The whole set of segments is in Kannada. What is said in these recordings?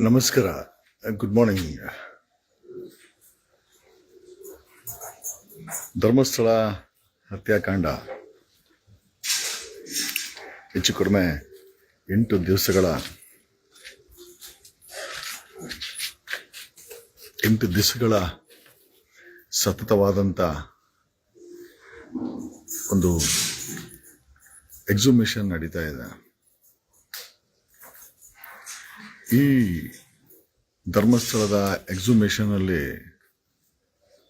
ನಮಸ್ಕಾರ. ಗುಡ್ ಮಾರ್ನಿಂಗ್ ಧರ್ಮಸ್ಥಳ ಹತ್ಯಾಕಾಂಡ. ಹೆಚ್ಚು ಕಡಿಮೆ ಎಂಟು ದಿವಸಗಳ ಎಂಟು ದಿವಸಗಳ ಸತತವಾದಂಥ ಒಂದು ಎಕ್ಸಿಬಿಷನ್ ನಡೀತಾ ಇದೆ. ಈ ಧರ್ಮಸ್ಥಳದ ಎಕ್ಸುಮೇಷನಲ್ಲಿ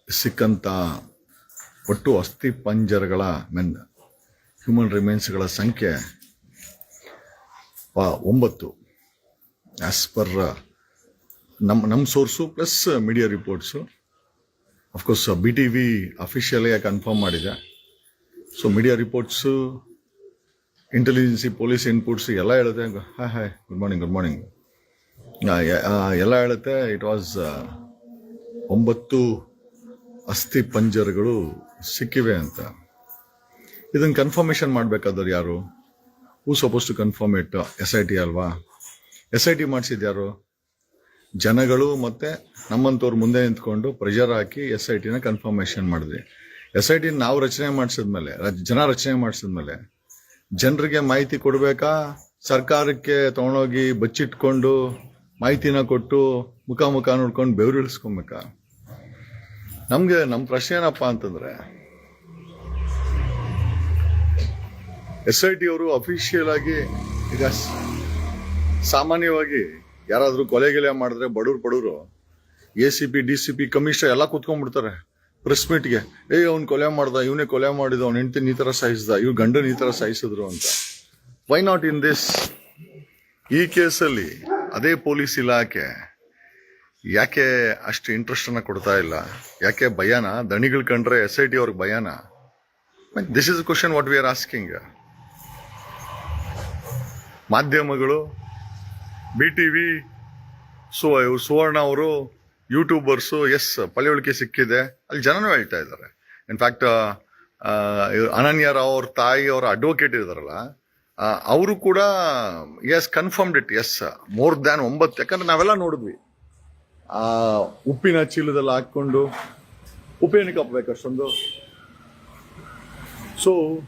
ಸಿಕ್ಕಂಥ ಒಟ್ಟು ಅಸ್ಥಿ ಪಂಜರಗಳ ಮೆನ್ ಹ್ಯೂಮನ್ ರಿಮೈನ್ಸ್ಗಳ ಸಂಖ್ಯೆ ಒಂಬತ್ತು. ಆಸ್ ಪರ್ ನಮ್ಮ ನಮ್ಮ source plus media reports of course B T V officially confirm ಮಾಡಿದೆ. So media reports intelligence police inputs ಎಲ್ಲ ಹೇಳಿದೆ hi hi good morning good morning ಎಲ್ಲ ಹೇಳುತ್ತೆ ಇಟ್ ವಾಸ್ ಒಂಬತ್ತು ಅಸ್ಥಿ ಪಂಜರಗಳು ಸಿಕ್ಕಿವೆ ಅಂತ. ಇದನ್ನು ಕನ್ಫರ್ಮೇಷನ್ ಮಾಡಬೇಕಾದವ್ರು ಯಾರು? Who suppose to confirm it S I T ಅಲ್ವಾ? ಎಸ್ ಐ ಟಿ ಮಾಡಿಸಿದ ಯಾರು? ಜನಗಳು ಮತ್ತೆ ನಮ್ಮಂಥವ್ರು ಮುಂದೆ ನಿಂತ್ಕೊಂಡು ಪ್ರೆಷರ್ ಹಾಕಿ ಎಸ್ ಐ ಟಿನ ಕನ್ಫರ್ಮೇಷನ್ ಮಾಡಿದ್ವಿ. ಎಸ್ ಐ ಟಿನ ನಾವು ರಚನೆ ಮಾಡಿಸಿದ್ಮೇಲೆ ಜನ ರಚನೆ ಮಾಡಿಸಿದ್ಮೇಲೆ, ಜನರಿಗೆ ಮಾಹಿತಿ ಕೊಡಬೇಕಾ? ಸರ್ಕಾರಕ್ಕೆ ತಗೊಂಡೋಗಿ ಬಚ್ಚಿಟ್ಕೊಂಡು ಮಾಹಿತಿನ ಕೊಟ್ಟು ಮುಖ ಮುಖ ನೋಡ್ಕೊಂಡು ಬೆವರಿಳಿಸ್ಕೊಬೇಕಾ ನಮಗೆ ನಮ್ಮ ಪ್ರಶ್ನೆ ಏನಪ್ಪ ಅಂತಂದ್ರೆ, ಎಸ್ ಐ ಟಿ ಅವರು ಅಫಿಷಿಯಲ್ ಆಗಿ ಈಗ ಸಾಮಾನ್ಯವಾಗಿ ಯಾರಾದರೂ ಕೊಲೆ ಗಿಲೆ ಮಾಡಿದ್ರೆ ಬಡವ್ರು ಬಡವರು, A C P, D C P, commissioner ಎಲ್ಲ ಕೂತ್ಕೊಂಡ್ಬಿಡ್ತಾರೆ ಪ್ರೆಸ್ ಮೀಟ್ಗೆ ಏಯ್ ಅವ್ನು ಕೊಲೆ ಮಾಡ್ದ, ಇವನೇ ಕೊಲೆ ಮಾಡಿದ, ಅವ್ನ ಹೆಂಡತಿ ಈ ಥರ ಸಾಯಿಸ್ದ ಇವ್ ಗಂಡನ ಈ ಥರ ಸಾಯಿಸಿದ್ರು ಅಂತ. ವೈ ನಾಟ್ ಇನ್ ದಿಸ್ ಈ ಕೇಸಲ್ಲಿ ಅದೇ ಪೊಲೀಸ್ ಇಲಾಖೆ ಯಾಕೆ ಅಷ್ಟು ಇಂಟ್ರೆಸ್ಟ್ ಅನ್ನ ಕೊಡ್ತಾ ಇಲ್ಲ? ಯಾಕೆ ಭಯಾನ? ದಣಿಗಳು ಕಂಡ್ರೆ ಎಸ್ ಐ ಟಿ ಅವ್ರಿಗೆ ಭಯನ? This is question what we are asking ಮಾಧ್ಯಮಗಳು ಬಿ ಟಿ ವಿ ಸುವರ್ಣ ಅವರು ಯೂಟ್ಯೂಬರ್ಸು ಎಸ್ ಪಳೆಯುಳಿಕೆ ಸಿಕ್ಕಿದೆ. ಅಲ್ಲಿ ಜನನೂ ಹೇಳ್ತಾ ಇದ್ದಾರೆ. ಇನ್ಫ್ಯಾಕ್ಟ್ ಅನನ್ಯ ರಾವ್ ಅವ್ರ ತಾಯಿ ಅವರ ಅಡ್ವೊಕೇಟ್ ಇದಾರಲ್ಲ ಅವರು ಕೂಡ has confirmed it as more than ಒಂಬತ್ತು, ಯಾಕಂದ್ರೆ ನಾವೆಲ್ಲ ನೋಡಿದ್ವಿ. ಆ, ಉಪ್ಪಿನ ಚೀಲದಲ್ಲಿ ಹಾಕೊಂಡು ಉಪ್ಪೇನಕ್ಕೆ ಹಾಕ್ಬೇಕು ಅಷ್ಟೊಂದು. ಸೊ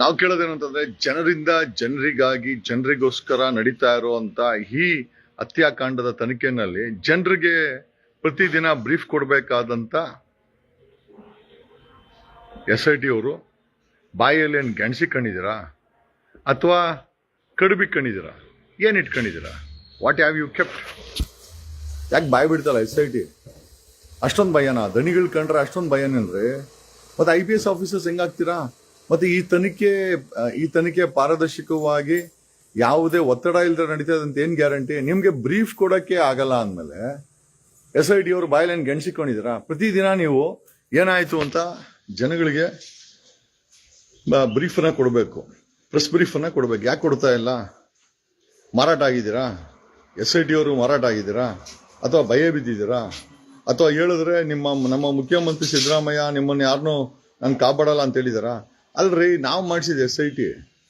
ನಾವು ಕೇಳೋದೇನಂತಂದ್ರೆ ಜನರಿಂದ ಜನರಿಗಾಗಿ, ಜನರಿಗೋಸ್ಕರ ನಡೀತಾ ಇರುವಂತ ಈ ಹತ್ಯಾಕಾಂಡದ ತನಿಖೆನಲ್ಲಿ ಜನರಿಗೆ ಪ್ರತಿದಿನ ಬ್ರೀಫ್ ಕೊಡಬೇಕಾದಂತ ಎಸ್ ಐ ಟಿ ಅವರು ಬಾಯಲ್ಲಿ ಏನು ಗೆಣಸಿಕೊಂಡಿದ್ದೀರಾ ಅಥವಾ ಕಡುಬಿಕೊಂಡಿದ್ದೀರಾ ಏನು ಇಟ್ಕೊಂಡಿದ್ದೀರಾ ವಾಟ್ ಹ್ಯಾವ್ ಯು ಕೆಪ್ಟ್ ಯಾಕೆ ಬಾಯಿ ಬಿಡ್ತಲ್ಲ ಎಸ್ ಐ ಟಿ ಅಷ್ಟೊಂದು ಭಯನ? ದಣಿಗಳು ಕಂಡ್ರೆ ಅಷ್ಟೊಂದು ಭಯನೇನ್ರಿ ಮತ್ತು ಐ ಪಿ ಎಸ್ ಆಫೀಸರ್ಸ್ ಹೆಂಗಾಗ್ತೀರಾ? ಮತ್ತು ಈ ತನಿಖೆ ಈ ತನಿಖೆ ಪಾರದರ್ಶಕವಾಗಿ ಯಾವುದೇ ಒತ್ತಡ ಇಲ್ಲದೆ ನಡೀತದೆ ಅಂತ ಏನು ಗ್ಯಾರಂಟಿ? ನಿಮಗೆ ಬ್ರೀಫ್ ಕೊಡೋಕ್ಕೆ ಆಗಲ್ಲ ಅಂದಮೇಲೆ ಎಸ್ ಐ ಡಿ ಅವರು ಬಾಯಲ್ಲಿ ಗೆಣಸಿಕೊಂಡಿದ್ದೀರಾ ಪ್ರತಿದಿನ ನೀವು ಏನಾಯಿತು ಅಂತ ಜನಗಳಿಗೆ ಬ್ರೀಫ್ ಅನ್ನ ಕೊಡಬೇಕು. ಪ್ರೆಸ್ ಬ್ರೀಫ್ ಅನ್ನ ಕೊಡಬೇಕು. ಯಾಕೆ ಕೊಡ್ತಾ ಇಲ್ಲ? ಮಾರಾಟ ಆಗಿದ್ದೀರಾ? ಎಸ್ ಐ ಟಿ ಅವರು ಮಾರಾಟ ಆಗಿದ್ದೀರಾ? ಅಥವಾ ಭಯ ಬಿದ್ದಿದ್ದೀರಾ? ಅಥವಾ ಹೇಳಿದ್ರೆ ನಿಮ್ಮ, ನಮ್ಮ ಮುಖ್ಯಮಂತ್ರಿ ಸಿದ್ದರಾಮಯ್ಯ ನಿಮ್ಮನ್ನ ಯಾರನ್ನೂ ನಾನು ಕಾಪಾಡಲ್ಲ ಅಂತ ಹೇಳಿದಾರಾ? ಅಲ್ರಿ, ನಾವು ಮಾಡಿಸಿದ S I T.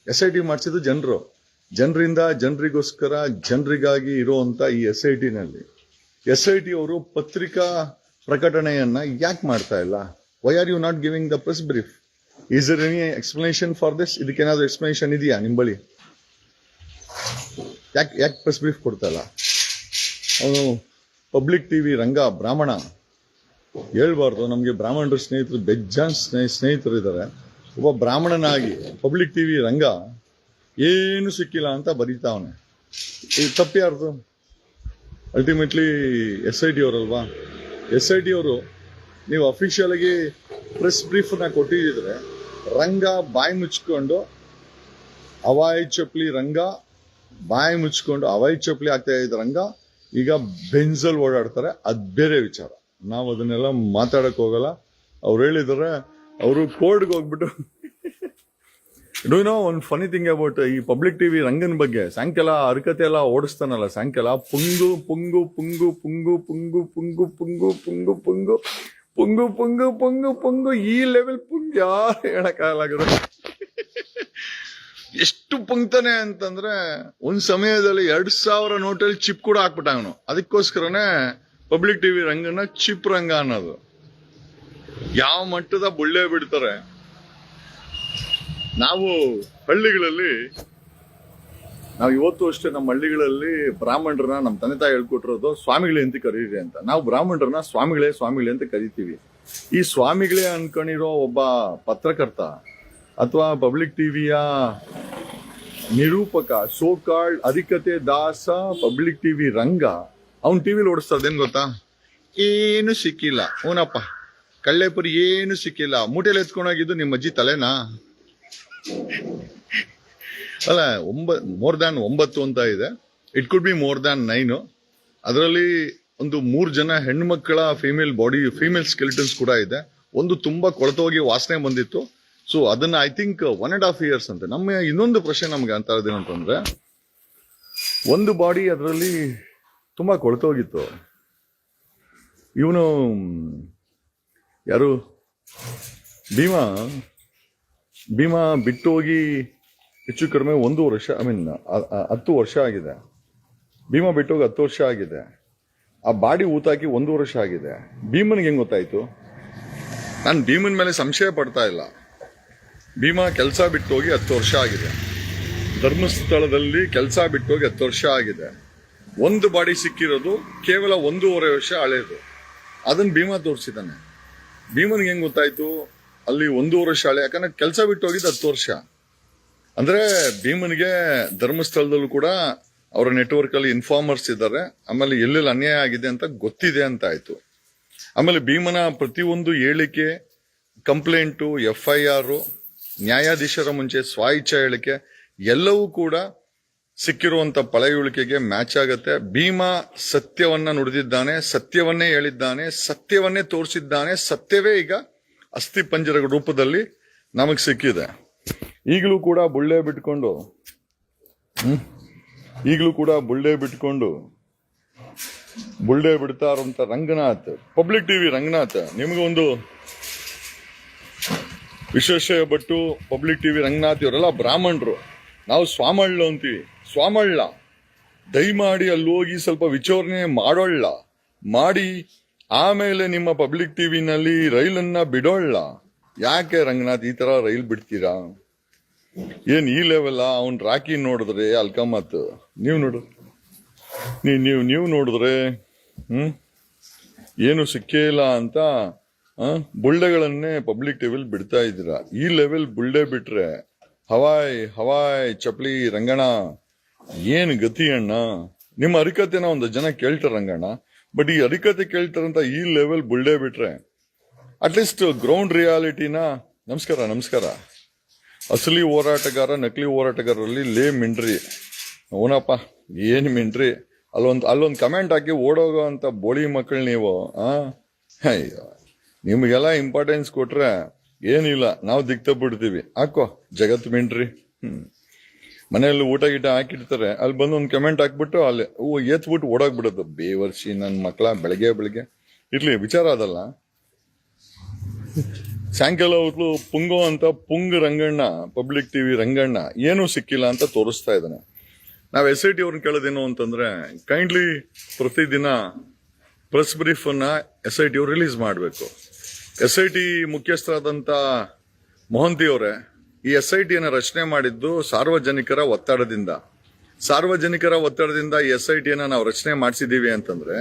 S I T ಮಾಡಿಸಿದ್ದು ಜನರು. ಜನರಿಂದ ಜನರಿಗೋಸ್ಕರ ಜನರಿಗಾಗಿ ಇರುವಂತ ಈ ಎಸ್ ಐ ಟಿನಲ್ಲಿ ಎಸ್ ಐ ಟಿ ಅವರು ಪತ್ರಿಕಾ ಪ್ರಕಟಣೆಯನ್ನ ಯಾಕೆ ಮಾಡ್ತಾ ಇಲ್ಲ? Why are you not giving the press brief is there any explanation for this ಇದಕ್ಕೇನಾದ್ರೂ explanation ಇದೆಯಾ ನಿಮ್ಮ ಬಳಿ ಯಾಕೆ ಯಾಕೆ ಪ್ರೆಸ್ ಬ್ರೀಫ್ ಕೊಡ್ತಾಯಿಲ್ಲ ಅವನು ಪಬ್ಲಿಕ್ ಟಿವಿ ರಂಗ, ಬ್ರಾಹ್ಮಣ. ಹೇಳ್ಬಾರ್ದು, ನಮಗೆ ಬ್ರಾಹ್ಮಣರು ಸ್ನೇಹಿತರು, ಬೆಜ್ಜಾನ್ ಸ್ನೇಹ ಸ್ನೇಹಿತರು ಇದ್ದಾರೆ ಒಬ್ಬ ಬ್ರಾಹ್ಮಣನಾಗಿ ಪಬ್ಲಿಕ್ ಟಿವಿ ರಂಗ, ಏನು ಸಿಕ್ಕಿಲ್ಲ ಅಂತ ಬರೀತಾವನೆ ಈ ತಪ್ಪು ಯಾರ್ದು? ಅಲ್ಟಿಮೇಟ್ಲಿ ಎಸ್ ಐ ಟಿ ಅವರಲ್ವಾ? ಎಸ್ ಐ ಟಿ ಅವರು, ನೀವು ಅಫಿಷಿಯಲ್ ಆಗಿ ಪ್ರೆಸ್ ಬ್ರೀಫ್ನ ಕೊಟ್ಟಿದ್ರೆ ರಂಗ ಬಾಯಿ ಮುಚ್ಕೊಂಡು ಅವಾಯ್ ಚಪ್ಲಿ ರಂಗ ಬಾಯಿ ಮುಚ್ಕೊಂಡು ಅವಾಯ್ ಚಪ್ಲಿ ಆಗ್ತಾ ಇದ್ದ ರಂಗ. ಈಗ ಬೆಂಜಲ್ ಓಡಾಡ್ತಾರೆ. ಅದ್ ಬೇರೆ ವಿಚಾರ. ನಾವು ಅದನ್ನೆಲ್ಲ ಮಾತಾಡಕ್ ಹೋಗಲ್ಲ. ಅವ್ರು ಹೇಳಿದ್ರೆ, ಅವರು ಕೋರ್ಟ್ಗೆ ಹೋಗ್ಬಿಟ್ಟು. ಡೂ ನೋ ಒಂದು ಫನಿ ಥಿಂಗ್ ಅಬೌಟ್ ಈ ಪಬ್ಲಿಕ್ ಟಿವಿ ರಂಗನ್ ಬಗ್ಗೆ? ಸಾಯಂಕಾಲ ಅರ್ಕತೆ ಎಲ್ಲ ಓಡಿಸ್ತಾನಲ್ಲ ಸಾಯಂಕಾಲ ಪುಂಗು ಪುಂಗು ಪುಂಗು ಪುಂಗು ಪುಂಗು ಪುಂಗು ಪುಂಗು ಪುಂಗು ಪುಂಗು. ಪುಂಗು ಪುಂಗು ಪುಂಗು ಪುಂಗು ಈ ಲೆವೆಲ್ ಪುಂಗ್ ಯಾರು ಹೇಳಕ್ಕಾಗಲ್ಲ ಎಷ್ಟು ಪುಂಕ್ತಾನೆ ಅಂತಂದ್ರೆ ಒಂದ್ ಸಮಯದಲ್ಲಿ ಎರಡ್ ಸಾವಿರ ನೋಟಲ್ಲಿ ಚಿಪ್ ಕೂಡ ಹಾಕ್ಬಿಟ್ಟ ಅವನು. ಅದಕ್ಕೋಸ್ಕರನೇ ಪಬ್ಲಿಕ್ ಟಿವಿ ರಂಗನ ಚಿಪ್ ರಂಗ ಅನ್ನೋದು. ಯಾವ ಮಟ್ಟದ ಬುಳ್ಳೆ ಬಿಡ್ತಾರೆ? ನಾವು ಹಳ್ಳಿಗಳಲ್ಲಿ ನಾವು ಇವತ್ತು ಅಷ್ಟೇ ನಮ್ಮ ಹಳ್ಳಿಗಳಲ್ಲಿ ಬ್ರಾಹ್ಮಣರನ್ನ ನಮ್ಮ ತಂದೆ ತಾಯಿ ಹೇಳ್ಕೊಟ್ಟಿರೋದು ಸ್ವಾಮಿಗಳೇ ಅಂತ ಕರೀರಿ ಅಂತ. ನಾವು ಬ್ರಾಹ್ಮಣರನ್ನ ಸ್ವಾಮಿಗಳೇ ಸ್ವಾಮಿಗಳೇ ಅಂತ ಕರಿತೀವಿ. ಈ ಸ್ವಾಮಿಗಳೇ ಅನ್ಕೊಂಡಿರೋ ಒಬ್ಬ ಪತ್ರಕರ್ತ ಅಥವಾ ಪಬ್ಲಿಕ್ ಟಿವಿಯ ನಿರೂಪಕ ಸೋ ಅಧಿಕತೆ ದಾಸ ಪಬ್ಲಿಕ್ ಟಿವಿ ರಂಗ, ಅವನ್ ಟಿವಿಲಿ ವಿಲಿ ಇದೇನ್ ಗೊತ್ತಾ? ಏನು ಸಿಕ್ಕಿಲ್ಲ. ಅವನಪ್ಪ ಕಳ್ಳೆಪುರಿ ಏನು ಸಿಕ್ಕಿಲ್ಲ. ಮೂಟೆಲಿ ಎತ್ಕೊಂಡೋಗಿದ್ದು ನಿಮ್ಮ ಅಜ್ಜಿ ತಲೆನಾ? ಅಲ್ಲ, ಒಂಬ ಮೋರ್ ದ್ಯಾನ್ ಒಂಬತ್ತು ಅಂತ ಇದೆ. It could be more than nine ಅದರಲ್ಲಿ ಒಂದು ಮೂರು ಜನ ಹೆಣ್ಮಕ್ಕಳ ಫೀಮೇಲ್ ಬಾಡಿ ಫೀಮೇಲ್ ಸ್ಕೆಲಿಟನ್ಸ್ ಕೂಡ ಇದೆ. ಒಂದು ತುಂಬಾ ಕೊಳತೋಗಿ ವಾಸನೆ ಬಂದಿತ್ತು. ಸೊ ಅದನ್ನ I think one and half years ಅಂತ. ನಮ್ಮ ಇನ್ನೊಂದು ಪ್ರಶ್ನೆ ನಮ್ಗೆ ಅಂತ ಇರೋದೇನಂತಂದ್ರೆ ಒಂದು ಬಾಡಿ ಅದರಲ್ಲಿ ತುಂಬಾ ಕೊಳತೋಗಿತ್ತು ಇವನು, ಯಾರು? ಭೀಮಾ? ಭೀಮಾ ಬಿಟ್ಟು ಹೋಗಿ ಹೆಚ್ಚು ಕಡಿಮೆ ಒಂದು ವರ್ಷ ಐ ಮೀನ್ ಹತ್ತು ವರ್ಷ ಆಗಿದೆ. ಭೀಮಾ ಬಿಟ್ಟೋಗಿ ಹತ್ತು ವರ್ಷ ಆಗಿದೆ. ಆ ಬಾಡಿ ಊತಾಕಿ ಒಂದು ವರ್ಷ ಆಗಿದೆ. ಭೀಮನ್ಗೆ ಹೆಂಗ್ ಗೊತ್ತಾಯ್ತು? ನಾನು ಭೀಮನ್ ಮೇಲೆ ಸಂಶಯ ಪಡ್ತಾ ಇಲ್ಲ. ಭೀಮಾ ಕೆಲಸ ಬಿಟ್ಟೋಗಿ ಹತ್ತು ವರ್ಷ ಆಗಿದೆ. ಧರ್ಮಸ್ಥಳದಲ್ಲಿ ಕೆಲಸ ಬಿಟ್ಟೋಗಿ ಹತ್ತು ವರ್ಷ ಆಗಿದೆ. ಒಂದು ಬಾಡಿ ಸಿಕ್ಕಿರೋದು ಕೇವಲ ಒಂದೂವರೆ ವರ್ಷ ಹಳೆಯದು ಅದನ್ನ ಭೀಮಾ ತೋರಿಸಿದ್ದಾನೆ. ಭೀಮನ್ಗೆ ಹೆಂಗ್ ಗೊತ್ತಾಯ್ತು? ಅಲ್ಲಿ ಒಂದೂವರೆ ವರ್ಷ ಹಳೆ, ಯಾಕಂದ್ರೆ ಕೆಲಸ ಬಿಟ್ಟು ಹೋಗಿದ್ದು ಹತ್ತು ವರ್ಷ. ಅಂದ್ರೆ ಭೀಮನ್ಗೆ ಧರ್ಮಸ್ಥಳದಲ್ಲೂ ಕೂಡ ಅವರ ನೆಟ್ವರ್ಕ್ ಅಲ್ಲಿ ಇನ್ಫಾರ್ಮರ್ಸ್ ಇದ್ದಾರೆ. ಆಮೇಲೆ ಎಲ್ಲೆಲ್ಲಿ ಅನ್ಯಾಯ ಆಗಿದೆ ಅಂತ ಗೊತ್ತಿದೆ ಅಂತ ಆಯ್ತು. ಆಮೇಲೆ ಭೀಮನ ಪ್ರತಿಯೊಂದು ಹೇಳಿಕೆ ಕಂಪ್ಲೇಂಟು ಎಫ್ ಐ ಆರ್ ನ್ಯಾಯಾಧೀಶರ ಮುಂಚೆ ಸ್ವಾಯಿಚ್ಛ ಹೇಳಿಕೆ, ಎಲ್ಲವೂ ಕೂಡ ಸಿಕ್ಕಿರುವಂತ ಪಳೆಯುಳಿಕೆಗೆ ಮ್ಯಾಚ್ ಆಗತ್ತೆ. ಭೀಮ ಸತ್ಯವನ್ನ ನುಡಿದಿದ್ದಾನೆ, ಸತ್ಯವನ್ನೇ ಹೇಳಿದ್ದಾನೆ, ಸತ್ಯವನ್ನೇ ತೋರಿಸಿದ್ದಾನೆ, ಸತ್ಯವೇ ಈಗ ಅಸ್ಥಿ ಪಂಜರ ರೂಪದಲ್ಲಿ ನಮಗೆ ಸಿಕ್ಕಿದೆ. ಈಗಲೂ ಕೂಡ ಬುಳ್ಳೆ ಬಿಟ್ಕೊಂಡು ಈಗಲೂ ಕೂಡ ಬುಳ್ಳೆ ಬಿಟ್ಕೊಂಡು, ಬುಳ್ಳೆ ಬಿಡ್ತಾ ಇರುವಂತ ರಂಗನಾಥ್, ಪಬ್ಲಿಕ್ ಟಿವಿ ರಂಗನಾಥ್ ನಿಮಗೊಂದು ವಿಶೇಷ ಭಟ್ಟು ಪಬ್ಲಿಕ್ ಟಿವಿ ರಂಗನಾಥ್ ಇವರೆಲ್ಲ ಬ್ರಾಹ್ಮಣರು. ನಾವು ಸ್ವಾಮಳ್ಳ ಅಂತೀವಿ. ಸ್ವಾಮಳ್ಳ, ದಯಮಾಡಿ ಅಲ್ಲಿ ಹೋಗಿ ಸ್ವಲ್ಪ ವಿಚಾರಣೆ ಮಾಡೋಳ್ಳ. ಮಾಡಿ, ಆಮೇಲೆ ನಿಮ್ಮ ಪಬ್ಲಿಕ್ ಟಿವಿನಲ್ಲಿ ರೈಲನ್ನ ಬಿಡೋಳ್ಳ. ಯಾಕೆ ರಂಗನಾಥ್ ಈ ತರ ರೈಲ್ ಬಿಡ್ತೀರಾ? ಏನ್ ಈ ಲೆವೆಲ್ ಅವ್ನ್ ರಾಕಿ ನೋಡಿದ್ರೆ ಅಲ್ಕಮತ್ ನೀವು ನೋಡು. ನೀ, ನೀವು ನೀವು ನೋಡಿದ್ರೆ, ಹ್ಮ್? ಏನು ಸಿಕ್ಕೇ ಇಲ್ಲ ಅಂತ ಬುಳ್ಳೆಗಳನ್ನೇ ಪಬ್ಲಿಕ್ ಟಿವಿಲ್ ಬಿಡ್ತಾ ಇದ್ದೀರಾ. ಈ ಲೆವೆಲ್ ಬುಳ್ಳೆ ಬಿಟ್ರೆ, ಹವಾಯ್ ಹವಾಯ್ ಚಪ್ಲಿ ರಂಗಣ, ಏನ್ ಗತಿ ಅಣ್ಣ? ನಿಮ್ಮ ಅರಿಕತೆನ ಒಂದು ಜನ ಕೇಳ್ತಾರ ರಂಗಣ್ಣ. ಬಟ್ ಈ ಅರಿಕತೆ ಕೇಳ್ತಾರಂತ ಈ ಲೆವೆಲ್ ಬುಳ್ಳೆ ಬಿಟ್ರೆ ಅಟ್ಲೀಸ್ಟ್ ಗ್ರೌಂಡ್ ರಿಯಾಲಿಟಿನ ನಮಸ್ಕಾರ ನಮಸ್ಕಾರ. ಅಸಲಿ ಹೋರಾಟಗಾರ, ನಕಲಿ ಹೋರಾಟಗಾರರಲ್ಲಿ ಲೇ ಮಿಂಡ್ರಿ. ಅವನಪ್ಪ ಏನು ಮಿಂಡ್ರಿ? ಅಲ್ಲೊಂದು ಅಲ್ಲೊಂದು ಕಮೆಂಟ್ ಹಾಕಿ ಓಡೋಗೋ ಅಂತ ಬೋಳಿ ಮಕ್ಕಳು ನೀವು ಅಯ್ಯೋ, ನಿಮಗೆಲ್ಲ ಇಂಪಾರ್ಟೆನ್ಸ್ ಕೊಟ್ರೆ ಏನಿಲ್ಲ, ನಾವು ದಿಕ್ತ ಬಿಡ್ತೀವಿ ಹಾಕೋ, ಜಗತ್ ಮಿಂಡ್ರಿ. ಹ್ಮ್. ಮನೆಯಲ್ಲಿ ಊಟ ಗೀಟ ಹಾಕಿರ್ತಾರೆ, ಅಲ್ಲಿ ಬಂದು ಒಂದು ಕಮೆಂಟ್ ಹಾಕ್ಬಿಟ್ಟು ಅಲ್ಲಿ ಓ, ಎತ್ಬಿಟ್ಟು ಓಡೋಗ್ಬಿಡೋದು. ಬೇವರ್ಸಿ ನನ್ನ ಮಕ್ಕಳ ಬೆಳಗ್ಗೆ ಬೆಳಗ್ಗೆ. ಇರ್ಲಿ, ವಿಚಾರ ಅದಲ್ಲ. ಸಾಯಂಕಾಲ ಹೊತ್ತು ಪುಂಗೋ ಅಂತ ಪುಂಗ್ ರಂಗಣ್ಣ, ಪಬ್ಲಿಕ್ ಟಿವಿ ರಂಗಣ್ಣ, ಏನೂ ಸಿಕ್ಕಿಲ್ಲ ಅಂತ ತೋರಿಸ್ತಾ ಇದ್ದಾನೆ. ನಾವು ಎಸ್ ಐ ಟಿ ಅವ್ರನ್ನ ಕೇಳೋದೇನು ಅಂತಂದ್ರೆ ಕೈಂಡ್ಲಿ ಪ್ರತಿದಿನ ಪ್ರೆಸ್ ಬ್ರೀಫ್ ಅನ್ನ ಎಸ್ ಐ ಟಿ ಅವ್ರು ರಿಲೀಸ್ ಮಾಡಬೇಕು. ಎಸ್ ಐ ಟಿ ಮುಖ್ಯಸ್ಥರಾದಂತ ಮೊಹಂತಿ ಅವರೇ, ಈ ಎಸ್ ಐ ಟಿಯನ್ನು ರಚನೆ ಮಾಡಿದ್ದು ಸಾರ್ವಜನಿಕರ ಒತ್ತಡದಿಂದ. ಸಾರ್ವಜನಿಕರ ಒತ್ತಡದಿಂದ ಈ ಎಸ್ ಐ ಟಿಯನ್ನು ನಾವು ರಚನೆ ಮಾಡಿಸಿದ್ದೀವಿ ಅಂತಂದ್ರೆ,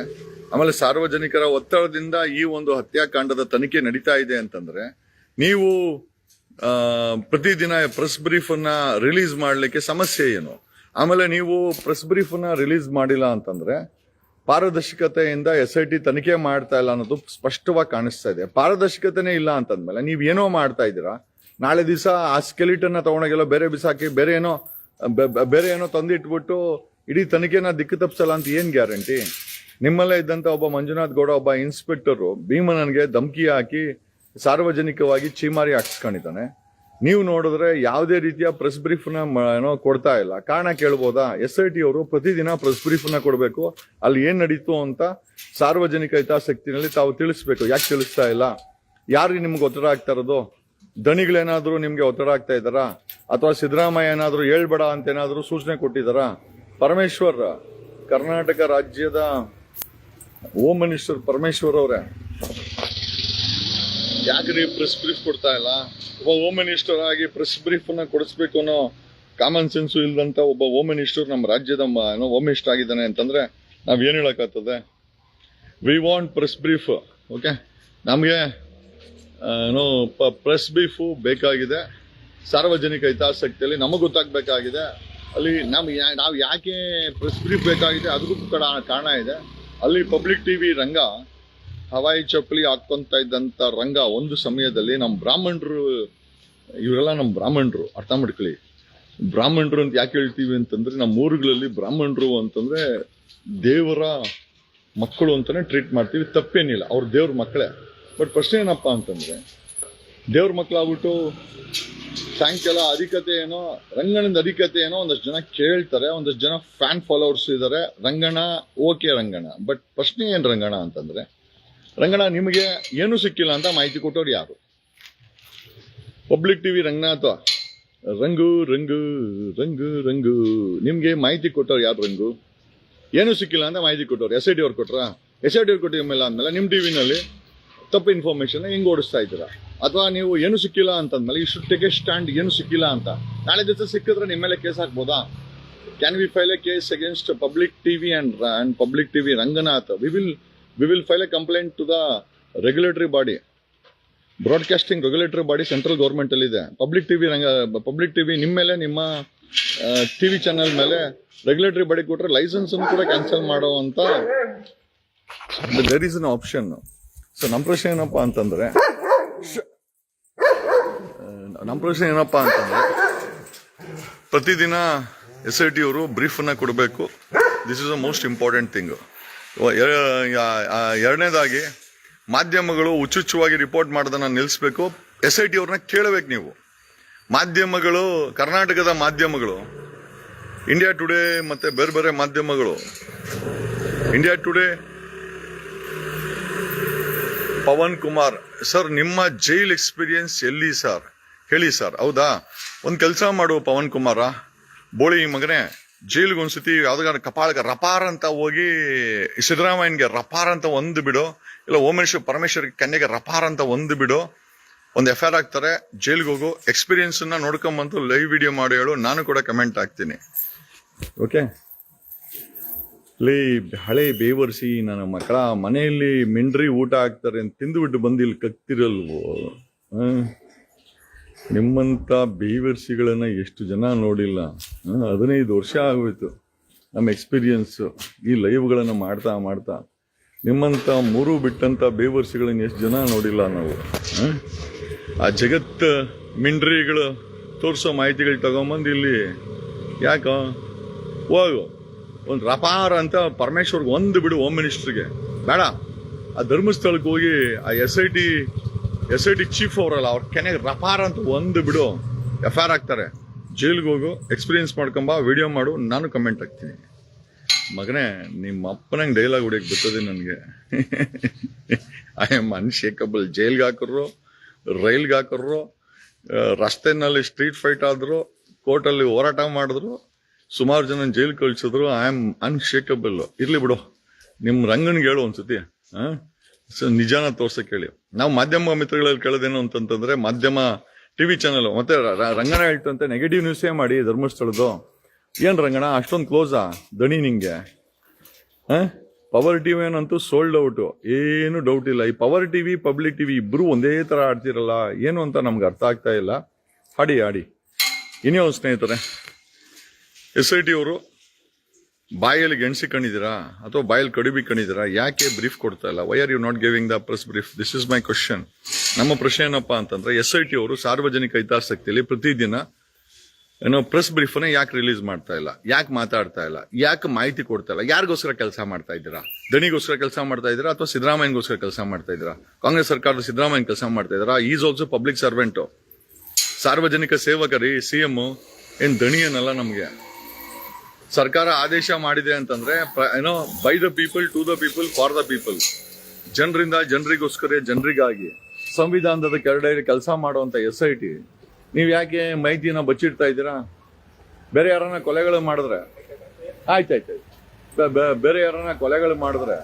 ಆಮೇಲೆ ಸಾರ್ವಜನಿಕರ ಒತ್ತಡದಿಂದ ಈ ಒಂದು ಹತ್ಯಾಕಾಂಡದ ತನಿಖೆ ನಡೀತಾ ಇದೆ ಅಂತಂದ್ರೆ ನೀವು ಪ್ರತಿದಿನ ಪ್ರೆಸ್ ಬ್ರೀಫ್ ಅನ್ನ ರಿಲೀಸ್ ಮಾಡಲಿಕ್ಕೆ ಸಮಸ್ಯೆ ಏನು? ಆಮೇಲೆ ನೀವು ಪ್ರೆಸ್ ಬ್ರೀಫ್ ಅನ್ನ ರಿಲೀಸ್ ಮಾಡಿಲ್ಲ ಅಂತಂದ್ರೆ ಪಾರದರ್ಶಕತೆಯಿಂದ ಎಸ್ ಐ ಟಿ ತನಿಖೆ ಮಾಡ್ತಾ ಇಲ್ಲ ಅನ್ನೋದು ಸ್ಪಷ್ಟವಾಗಿ ಕಾಣಿಸ್ತಾ ಇದೆ. ಪಾರದರ್ಶಕತೆನೇ ಇಲ್ಲ ಅಂತಂದ್ಮೇಲೆ ನೀವು ಏನೋ ಮಾಡ್ತಾ ಇದ್ದೀರಾ? ನಾಳೆ ದಿವಸ ಆ ಸ್ಕೆಲಿಟನ್ನ ತಗೊಂಡೋಗೆಲ್ಲ ಬೇರೆ ಬಿಸಾಕಿ ಬೇರೆ ಏನೋ ಬೇರೆ ಏನೋ ತಂದಿಟ್ಬಿಟ್ಟು ಇಡೀ ತನಿಖೆನ ದಿಕ್ಕು ತಪ್ಪಿಸಲ್ಲ ಅಂತ ಏನು ಗ್ಯಾರಂಟಿ ನಿಮ್ಮಲ್ಲೇ ಇದ್ದಂತ ಒಬ್ಬ ಮಂಜುನಾಥ್ ಗೌಡ, ಒಬ್ಬ ಇನ್ಸ್ಪೆಕ್ಟರ್ ಭೀಮನನ್ಗೆ ಧಮಕಿ ಹಾಕಿ ಸಾರ್ವಜನಿಕವಾಗಿ ಚೀಮಾರಿ ಹಾಕ್ಸ್ಕೊಂಡಿದ್ದಾನೆ. ನೀವು ನೋಡಿದ್ರೆ ಯಾವುದೇ ರೀತಿಯ ಪ್ರೆಸ್ ಬ್ರೀಫ್ನ ಏನೋ ಕೊಡ್ತಾ ಇಲ್ಲ. ಕಾರಣ ಕೇಳ್ಬೋದಾ? ಎಸ್ ಐ ಟಿ ಅವರು ಪ್ರತಿದಿನ ಪ್ರೆಸ್ ಬ್ರೀಫ್ನ ಕೊಡಬೇಕು. ಅಲ್ಲಿ ಏನು ನಡೀತು ಅಂತ ಸಾರ್ವಜನಿಕ ಹಿತಾಸಕ್ತಿನಲ್ಲಿ ತಾವು ತಿಳಿಸ್ಬೇಕು. ಯಾಕೆ ತಿಳಿಸ್ತಾ ಇಲ್ಲ? ಯಾರಿಗೆ ನಿಮ್ಗೆ ಒತ್ತಡ ಆಗ್ತಾ ಇರೋದು? ದಣಿಗಳೇನಾದರೂ ನಿಮಗೆ ಒತ್ತಡ ಆಗ್ತಾ ಇದ್ದಾರಾ? ಅಥವಾ ಸಿದ್ದರಾಮಯ್ಯ ಏನಾದರೂ ಹೇಳ್ಬೇಡ ಅಂತ ಏನಾದರೂ ಸೂಚನೆ ಕೊಟ್ಟಿದ್ದಾರಾ? ಪರಮೇಶ್ವರ್, ಕರ್ನಾಟಕ ರಾಜ್ಯದ ಹೋಮ್ ಮಿನಿಸ್ಟರ್ ಪರಮೇಶ್ವರ್ ಅವರೇ ಯಾಕ್ರಿ ಪ್ರೆಸ್ ಬ್ರೀಫ್ ಕೊಡ್ತಾ ಇಲ್ಲ? ಒಬ್ಬ ಹೋಮ್ ಮಿನಿಸ್ಟರ್ ಆಗಿ ಪ್ರೆಸ್ ಬ್ರೀಫ್ ಅನ್ನ ಕೊಡಿಸ್ಬೇಕು ಅನ್ನೋ ಕಾಮನ್ ಸೆನ್ಸು ಇಲ್ದಂತ ಒಬ್ಬ ಹೋಮ್ ಮಿನಿಸ್ಟರ್ ನಮ್ಮ ರಾಜ್ಯದ ಏನೋ ಹೋಮ್ ಮಿನಿಸ್ಟರ್ ಆಗಿದ್ದಾನೆ ಅಂತಂದ್ರೆ ನಾವ್ ಏನ್ ಹೇಳಕ್ಕಾಗ್ತದೆ? We want press brief okay ನಮಗೆ ಏನೋ ಪ್ರೆಸ್ ಬ್ರೀಫು ಬೇಕಾಗಿದೆ. ಸಾರ್ವಜನಿಕ ಹಿತಾಸಕ್ತಿಯಲ್ಲಿ ನಮಗೆ ಗೊತ್ತಾಗಬೇಕಾಗಿದೆ. ಅಲ್ಲಿ ನಮ್ಗೆ ನಾವು ಯಾಕೆ ಪ್ರೆಸ್ ಬ್ರೀಫ್ ಬೇಕಾಗಿದೆ ಅದಕ್ಕೂ ಕೂಡ ಕಾರಣ ಇದೆ. ಅಲ್ಲಿ ಪಬ್ಲಿಕ್ ಟಿವಿ ರಂಗ ಹವಾಯಿ ಚಪ್ಪಲಿ ಹಾಕೊಂತ ಇದ್ದಂಥ ರಂಗ ಒಂದು ಸಮಯದಲ್ಲಿ ನಮ್ಮ ಬ್ರಾಹ್ಮಣರು, ಇವರೆಲ್ಲ ನಮ್ಮ ಬ್ರಾಹ್ಮಣರು, ಅರ್ಥ ಮಾಡ್ಕೊಳ್ಳಿ. ಬ್ರಾಹ್ಮಣರು ಅಂತ ಯಾಕೆ ಹೇಳ್ತೀವಿ ಅಂತಂದ್ರೆ ನಮ್ಮ ಊರುಗಳಲ್ಲಿ ಬ್ರಾಹ್ಮಣರು ಅಂತಂದ್ರೆ ದೇವರ ಮಕ್ಕಳು ಅಂತಾನೆ ಟ್ರೀಟ್ ಮಾಡ್ತೀವಿ. ತಪ್ಪೇನಿಲ್ಲ. ಅವ್ರ ದೇವ್ರ ಮಕ್ಕಳೇ. ಬಟ್ ಪ್ರಶ್ನೆ ಏನಪ್ಪ ಅಂತಂದ್ರೆ, ದೇವ್ರ ಮಕ್ಕಳಾಗ್ಬಿಟ್ಟು ಸಾಯಂಕಾಲ ಅಧಿಕತೆ ಏನೋ ರಂಗಣದ ಅಧಿಕತೆ ಏನೋ ಒಂದಷ್ಟು ಜನ ಕೇಳ್ತಾರೆ, ಒಂದಷ್ಟು ಜನ ಫ್ಯಾನ್ ಫಾಲೋವರ್ಸ್ ಇದ್ದಾರೆ ರಂಗಣ, ಓಕೆ ರಂಗಣ. ಬಟ್ ಪ್ರಶ್ನೆ ಏನು ರಂಗಣ ಅಂತಂದ್ರೆ ರಂಗಣ ನಿಮಗೆ ಏನು ಸಿಕ್ಕಿಲ್ಲ ಅಂತ ಮಾಹಿತಿ ಕೊಟ್ಟವ್ರು ಯಾರು? ಪಬ್ಲಿಕ್ ಟಿವಿ ರಂಗನಾಥ ರಂಗು ರಂಗು ರಂಗು ರಂಗು. ನಿಮಗೆ ಮಾಹಿತಿ ಕೊಟ್ಟವ್ರು ಯಾರು ರಂಗು? ಏನು ಸಿಕ್ಕಿಲ್ಲ ಅಂತ ಮಾಹಿತಿ ಕೊಟ್ಟವ್ರು. ಎಸ್ ಐ ಡಿ ಅವ್ರು ಕೊಟ್ರ? ಎಸ್ ಐ ಡಿ ಅವ್ರು ಕೊಟ್ಟಿದ ಮೇಲೆ ನಿಮ್ಮ ನಿಮ್ ಟಿವಿನಲ್ಲಿ ತಪ್ಪು ಇನ್ಫಾರ್ಮೇಷನ್ ಹೆಂಗ್ ಓಡಿಸ್ತಾ ಇದ್ದೀರಾ? ಅಥವಾ ನೀವು ಏನು ಸಿಕ್ಕಿಲ್ಲ ಅಂತಂದ್ಮೇಲೆ ಇಷ್ಟು ಟೇಕ್ ಸ್ಟ್ಯಾಂಡ್ ಏನು ಸಿಕ್ಕಿಲ್ಲ ಅಂತ. ನಾಳೆ ದಿವಸ ಸಿಕ್ಕಿದ್ರೆ ನಿಮ್ಮ ಮೇಲೆ case ಹಾಕ್ಬೋದಾ? Can we file a case against public TV and and public TV Ranganath? We will we will file a complaint to the regulatory body broadcasting regulatory body central government ಅಲ್ಲಿ ಇದೆ. Public TV Ranga public TV ನಿಮ್ಮ ಮೇಲೆ, ನಿಮ್ಮ ಟಿವಿ ಚಾನೆಲ್ ಮೇಲೆ ರೆಗ್ಯುಲೇಟರಿ ಬಾಡಿ ಕೊಟ್ಟರೆ ಲೈಸೆನ್ಸನ್ನು ಕೂಡ ಕ್ಯಾನ್ಸಲ್ ಮಾಡೋ ಅಂತ there is an option so ನಮ್ಮ ಪ್ರಶ್ನೆ ಏನಪ್ಪಾ ಅಂತಂದ್ರೆ ನಮ್ಮ ಪ್ರಶ್ನೆ ಏನಪ್ಪಾ ಅಂತಂದ್ರೆ, ಪ್ರತಿದಿನ ಎಸ್ ಐ ಟಿ ಅವರು ಬ್ರೀಫನ್ನ ಕೊಡಬೇಕು. This is a most important thing ಎರಡನೇದಾಗಿ ಮಾಧ್ಯಮಗಳು ಹುಚ್ಚುಚ್ಚುವಾಗಿ ರಿಪೋರ್ಟ್ ಮಾಡೋದನ್ನು ನಿಲ್ಲಿಸಬೇಕು ಎಸ್ ಐ ಟಿ ಅವ್ರನ್ನ ಕೇಳಬೇಕು ನೀವು. ಮಾಧ್ಯಮಗಳು, ಕರ್ನಾಟಕದ ಮಾಧ್ಯಮಗಳು ಇಂಡಿಯಾ ಟುಡೇ ಮತ್ತೆ ಬೇರೆ ಬೇರೆ ಮಾಧ್ಯಮಗಳು India Today Pavan Kumar, sir, ನಿಮ್ಮ ಜೈಲ್ ಎಕ್ಸ್ಪೀರಿಯನ್ಸ್ ಎಲ್ಲಿ, ಸರ್? ಹೇಳಿ, ಸರ್. ಹೌದಾ? ಒಂದು ಕೆಲಸ ಮಾಡು ಪವನ್ ಕುಮಾರ. ಬೋಳಿ ಮಗನೇ ಜೈಲ್ಗೆ ಒಂದ್ಸತಿ ಯಾವ್ದಾರ ಕಪಾಳಕ್ಕೆ ರಪಾರ್ ಅಂತ ಹೋಗಿ ಸಿದ್ದರಾಮಯ್ಯನ್ಗೆ ರಪಾರ್ ಅಂತ ಒಂದು ಬಿಡು, ಇಲ್ಲ ಓಮೇಶ್ವರ್ ಪರಮೇಶ್ವರ್ ಕನ್ಯೆಗೆ ರಪಾರ್ ಅಂತ ಒಂದು ಬಿಡು, ಒಂದು ಎಫ್ ಆರ್ ಹಾಕ್ತಾರೆ, ಜೈಲ್ಗೆ ಹೋಗು ಎಕ್ಸ್ಪೀರಿಯನ್ಸ್ ನೋಡ್ಕೊಂಬಂತು ಲೈವ್ ವಿಡಿಯೋ ಮಾಡಿ ಹೇಳು, ನಾನು ಕೂಡ ಕಮೆಂಟ್ ಹಾಕ್ತೀನಿ. ಓಕೆ ಲೇ, ಹಳೆ ಬೇವರ್ಸಿ ನನ್ನ ಮಕ್ಕಳ ಮನೆಯಲ್ಲಿ ಮಿಂಡ್ರಿ ಊಟ ಹಾಕ್ತಾರೆ ಅಂತ ತಿಂದುಬಿಟ್ಟು ಬಂದು ಇಲ್ಲಿ ಕಕ್ತಿರಲ್ವೋ? ಆ? ನಿಮ್ಮಂತ ಬೇವರ್ಸಿಗಳನ್ನ ಎಷ್ಟು ಜನ ನೋಡಿಲ್ಲ. ಹದಿನೈದು ವರ್ಷ ಆಗೋಯ್ತು. ನಮ್ಮ ಎಕ್ಸ್ಪೀರಿಯನ್ಸು ಈ ಲೈವ್ಗಳನ್ನು ಮಾಡ್ತಾ ಮಾಡ್ತಾ. ನಿಮ್ಮಂಥ ಮೂರು ಬಿಟ್ಟಂಥ ಬೇವರ್ಸಿಗಳನ್ನು ಎಷ್ಟು ಜನ ನೋಡಿಲ್ಲ ನಾವು. ಆ? ಆ ಜಗತ್ ಮಿಂಡ್ರಿಗಳು ತೋರಿಸೋ ಮಾಹಿತಿಗಳು ತಗೊಂಬಂದು ಇಲ್ಲಿ ಯಾಕ? ಹೋಗು. ಒಂದು ರಪಾರ ಅಂತ ಪರಮೇಶ್ವರ್ಗೆ ಒಂದು ಬಿಡು ಹೋಮ್ ಮಿನಿಸ್ಟ್ರಿಗೆ ಬೇಡ. ಆ ಧರ್ಮಸ್ಥಳಕ್ಕೆ ಹೋಗಿ ಆ S I T S I T chief ಅವರಲ್ಲ ಅವ್ರ ಕೆನೆಗೆ ರಫಾರ್ ಅಂತ ಒಂದು ಬಿಡು. ಎಫ್ ಆರ್ ಆಗ್ತಾರೆ ಜೈಲ್ಗೆ ಹೋಗು ಎಕ್ಸ್ಪೀರಿಯನ್ಸ್ ಮಾಡ್ಕೊಂಬ ವಿಡಿಯೋ ಮಾಡು ನಾನು ಕಮೆಂಟ್ ಹಾಕ್ತೀನಿ. ಮಗನೇ ನಿಮ್ಮ ಅಪ್ಪನಂಗೆ ಡೈಲಾಗ್ ಹೊಡಿಯಕ್ಕೆ ಬರ್ತದೆ ನನಗೆ. ಐ ಆಮ್ ಅನ್ಶೇಕಬಲ್ ಜೈಲ್ಗೆ ಹಾಕಿದ್ರು ರೈಲ್ಗೆ ಹಾಕಿದ್ರು ಆ, ರಸ್ತೆನಲ್ಲಿ ಸ್ಟ್ರೀಟ್ ಫೈಟ್ ಆದರು ಕೋರ್ಟಲ್ಲಿ ಹೋರಾಟ ಮಾಡಿದ್ರು ಸುಮಾರು ಜನ ಜೈಲ್ ಕಳಿಸಿದ್ರು. ಐ ಆಮ್ ಅನ್ಶೇಕಬಲ್ ಇರಲಿ ಬಿಡು. ನಿಮ್ಮ ರಂಗನಿಗೆ ಹೇಳು ಒಂದ್ಸತಿ ಆ? ಸೊ ನಿಜಾನ ತೋರ್ಸಕ್ ಹೇಳಿ ನಾವು ಮಾಧ್ಯಮ ಮಿತ್ರಗಳಲ್ಲಿ ಕೇಳೋದೇನು ಅಂತಂತಂದ್ರೆ ಮಾಧ್ಯಮ ಟಿವಿ ಚಾನಲ್, ಮತ್ತೆ ರಂಗಣ ಹೇಳ್ತಂತೆ ನೆಗೆಟಿವ್ ನ್ಯೂಸೇ ಮಾಡಿ ಧರ್ಮಸ್ಥಳದ್ದು. ಏನ್ ರಂಗಣ, ಅಷ್ಟೊಂದು ಕ್ಲೋಸಾ ದಣಿ ನಿಂಗೆ. ಪವರ್ ಟಿವಿ ಏನಂತೂ ಸೋಲ್ಡ್ ಔಟ್ ಏನು ಡೌಟ್ ಇಲ್ಲ. ಈ ಪವರ್ ಟಿವಿ ಪಬ್ಲಿಕ್ ಟಿವಿ ಇಬ್ರು ಒಂದೇ ತರ ಆಡ್ತಿರಲ್ಲ. ಏನು ಅಂತ ನಮ್ಗೆ ಅರ್ಥ ಆಗ್ತಾ ಇಲ್ಲ. ಹಾಡಿ ಹಾಡಿ. ಇನ್ನೇ ಸ್ನೇಹಿತರೆ? ಎಸ್ ಐ ಟಿ ಅವರು? ಬಾಯಲ್ಲಿ ಕಣಿದಿರಾ ಅಥವಾ ಬಾಯಲ್ಲಿ ಕಡಿಬಿ ಕಣಿದಿರಾ ಯಾಕೆ ಬ್ರೀಫ್ ಕೊಡ್ತಾ ಇಲ್ಲ? Why are you not giving the press brief this is my question ನಮ್ಮ ಪ್ರಶ್ನೆ ಏನಪ್ಪಾ ಅಂತಂದ್ರೆ ಎಸ್ ಐ ಟಿ ಅವರು ಸಾರ್ವಜನಿಕ ಹಿತಾಸಕ್ತಿಯಲ್ಲಿ ಪ್ರತಿದಿನ, ಏನೋ ಪ್ರೆಸ್ ಬ್ರೀಫ್ ಯಾಕೆ ರಿಲೀಸ್ ಮಾಡ್ತಾ ಇಲ್ಲ? ಯಾಕೆ ಮಾತಾಡ್ತಾ ಇಲ್ಲ? ಯಾಕೆ ಮಾಹಿತಿ ಕೊಡ್ತಾ ಇಲ್ಲ? ಯಾರಿಗೋಸ್ಕರ ಕೆಲಸ ಮಾಡ್ತಾ ಇದ್ದೀರಾ? ದಣಿಗೋಸ್ಕರ ಕೆಲಸ ಮಾಡ್ತಾ ಇದ್ದೀರಾ? ಅಥವಾ ಸಿದ್ದರಾಮಯ್ಯಗೋಸ್ಕರ ಕೆಲಸ ಮಾಡ್ತಾ ಇದ್ದೀರಾ? ಕಾಂಗ್ರೆಸ್ ಸರ್ಕಾರದ ಸಿದ್ದರಾಮಯ್ಯ ಕೆಲಸ ಮಾಡ್ತಾ ಇದ್ದೀರಾ? ಈಸ್ ಆಲ್ಸೋ ಪಬ್ಲಿಕ್ ಸರ್ವೆಂಟು ಸಾರ್ವಜನಿಕ ಸೇವಕರಿ ಸಿಎಂ ಏನ್ ದಣಿ ಏನಲ್ಲ ನಮ್ಗೆ? ಸರ್ಕಾರ ಆದೇಶ ಮಾಡಿದೆ ಅಂತಂದ್ರೆ ಏನೋ by the people to the people for the people ಜನರಿಂದ ಜನರಿಗೋಸ್ಕರ, ಜನರಿಗಾಗಿ ಸಂವಿಧಾನದ ಕೆರಡೆಯಲ್ಲಿ ಕೆಲಸ ಮಾಡುವಂತ ಎಸ್ ಐ ಟಿ ನೀವು ಯಾಕೆ ಮಾಹಿತಿನ ಬಚ್ಚಿಡ್ತಾ ಇದ್ದೀರಾ? ಬೇರೆ ಯಾರನ್ನ ಕೊಲೆಗಳು ಮಾಡಿದ್ರೆ? ಆಯ್ತಾಯ್ತು ಬೇರೆ ಯಾರನ್ನ ಕೊಲೆಗಳು ಮಾಡಿದ್ರೆ?